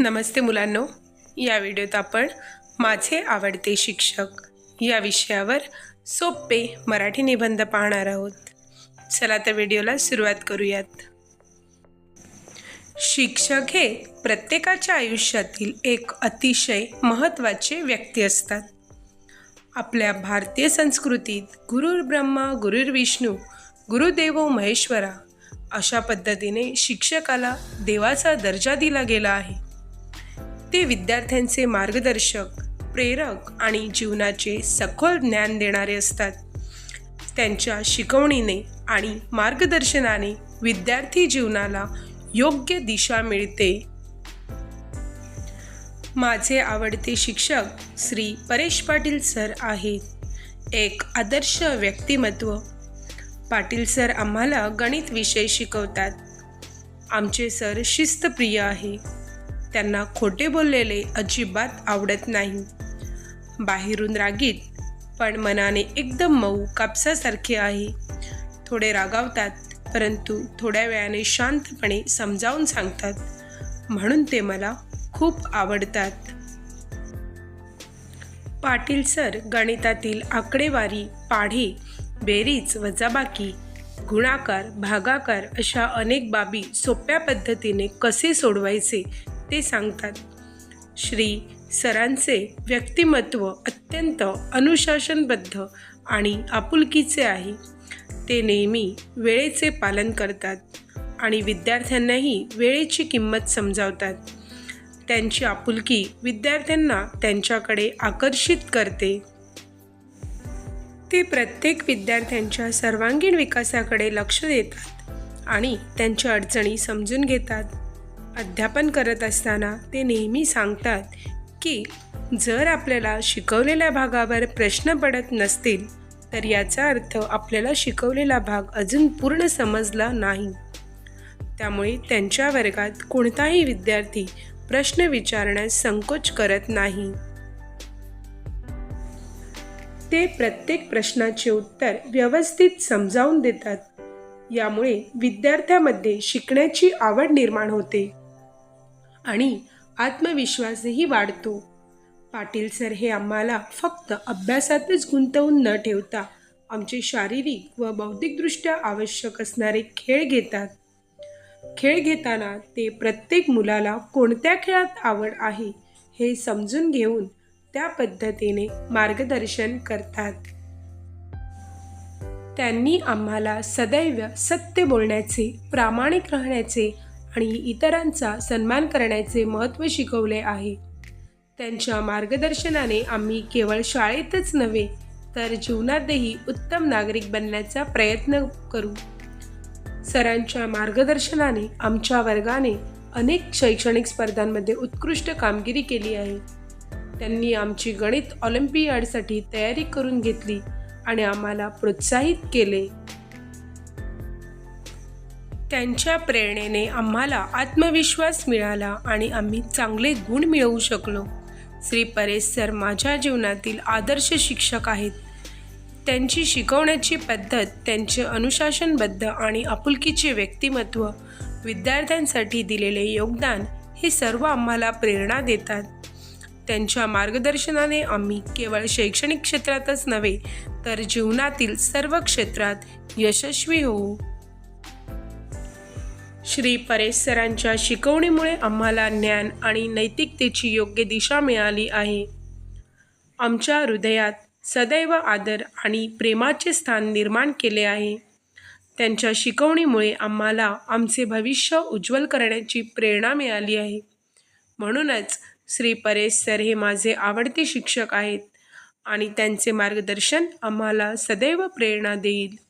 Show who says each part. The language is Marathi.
Speaker 1: नमस्ते मुलांनो. या व्हिडिओत आपण माझे आवडते शिक्षक या विषयावर सोपे मराठी निबंध पाहणार आहोत. चला तर व्हिडिओला सुरुवात करूयात. शिक्षक हे प्रत्येकाच्या आयुष्यातील एक अतिशय महत्त्वाचे व्यक्ती असतात. आपल्या भारतीय संस्कृतीत गुरुर ब्रह्मा गुरुर विष्णू गुरुदेवो महेश्वरा अशा पद्धतीने शिक्षकाला देवाचा दर्जा दिला गेला आहे. ते विद्यार्थ्यांचे मार्गदर्शक प्रेरक आणि जीवनाचे सखोल ज्ञान देणारे असतात. त्यांच्या शिकवणीने आणि मार्गदर्शनाने विद्यार्थी जीवनाला योग्य दिशा मिळते. माझे आवडते शिक्षक श्री परेश पाटील सर आहेत. एक आदर्श व्यक्तिमत्व. पाटील सर आम्हाला गणित विषय शिकवतात. आमचे सर शिस्तप्रिय आहे. त्यांना खोटे बोललेले अजिबात आवडत नाही. बाहेरून रागीत पण मनाने एकदम मऊ कापसासारखे आहे. थोडे रागावतात परंतु थोड्या वेळाने शांतपणे समजावून सांगतात. म्हणून ते मला खूप आवडतात. पाटील सर गणितातील आकडेवारी पाढे बेरीज वजाबाकी गुणाकार भागाकार अशा अनेक बाबी सोप्या पद्धतीने कसे सोडवायचे ते सांगतात. श्री सरांचे व्यक्तिमत्व अत्यंत अनुशासनबद्ध आणि आपुलकीचे आहे. ते नेहमी वेळेचे पालन करतात आणि विद्यार्थ्यांनाही वेळेची किंमत समजावतात. त्यांची आपुलकी विद्यार्थ्यांना त्यांच्याकडे आकर्षित करते. ते प्रत्येक विद्यार्थ्यांच्या सर्वांगीण विकासाकडे लक्ष देतात आणि त्यांच्या अडचणी समजून घेतात. अध्यापन करत असताना ते नेहमी सांगतात की जर आपल्याला शिकवलेल्या भागावर प्रश्न पडत नसतील तर याचा अर्थ आपल्याला शिकवलेला भाग अजून पूर्ण समजला नाही. त्यामुळे त्यांच्या वर्गात कोणताही विद्यार्थी प्रश्न विचारण्यास संकोच करत नाही. ते प्रत्येक प्रश्नाचे उत्तर व्यवस्थित समजावून देतात. यामुळे विद्यार्थ्यामध्ये शिकण्याची आवड निर्माण होते. आणि आत्मविश्वासही वाढतो. पाटील सर हे आम्हाला फक्त अभ्यासातच गुंतवून न ठेवता आमचे शारीरिक व बौद्धिकदृष्ट्या आवश्यक असणारे खेळ घेतात. खेळ घेताना ते प्रत्येक मुलाला कोणत्या खेळात आवड आहे हे समजून घेऊन त्या पद्धतीने मार्गदर्शन करतात. त्यांनी आम्हाला सदैव सत्य बोलण्याचे प्रामाणिक राहण्याचे आणि इतरांचा सन्मान करण्याचे महत्त्व शिकवले आहे. त्यांच्या मार्गदर्शनाने आम्ही केवळ शाळेतच नव्हे तर जीवनातही उत्तम नागरिक बनण्याचा प्रयत्न करू. सरांच्या मार्गदर्शनाने आमच्या वर्गाने अनेक शैक्षणिक स्पर्धांमध्ये उत्कृष्ट कामगिरी केली आहे. त्यांनी आमची गणित ऑलिम्पियाडसाठी तयारी करून घेतली आणि आम्हाला प्रोत्साहित केले. त्यांच्या प्रेरणेने आम्हाला आत्मविश्वास मिळाला आणि आम्ही चांगले गुण मिळवू शकलो. श्री परेश सर माझ्या जीवनातील आदर्श शिक्षक आहेत. त्यांची शिकवण्याची पद्धत त्यांचे अनुशासनबद्ध आणि आपुलकीचे व्यक्तिमत्व विद्यार्थ्यांसाठी दिलेले योगदान हे सर्व आम्हाला प्रेरणा देतात. त्यांच्या मार्गदर्शनाने आम्ही केवळ शैक्षणिक क्षेत्रातच नव्हे तर जीवनातील सर्व क्षेत्रात यशस्वी होऊ. श्री परेश सरांच्या शिकवणीमुळे आम्हाला ज्ञान आणि नैतिकतेची योग्य दिशा मिळाली आहे. आमच्या हृदयात सदैव आदर आणि प्रेमाचे स्थान निर्माण केले आहे. त्यांच्या शिकवणीमुळे आम्हाला आमचे भविष्य उज्ज्वल करण्याची प्रेरणा मिळाली आहे. म्हणूनच श्री परेश सर हे माझे आवडते शिक्षक आहेत आणि त्यांचे मार्गदर्शन आम्हाला सदैव प्रेरणा देईल.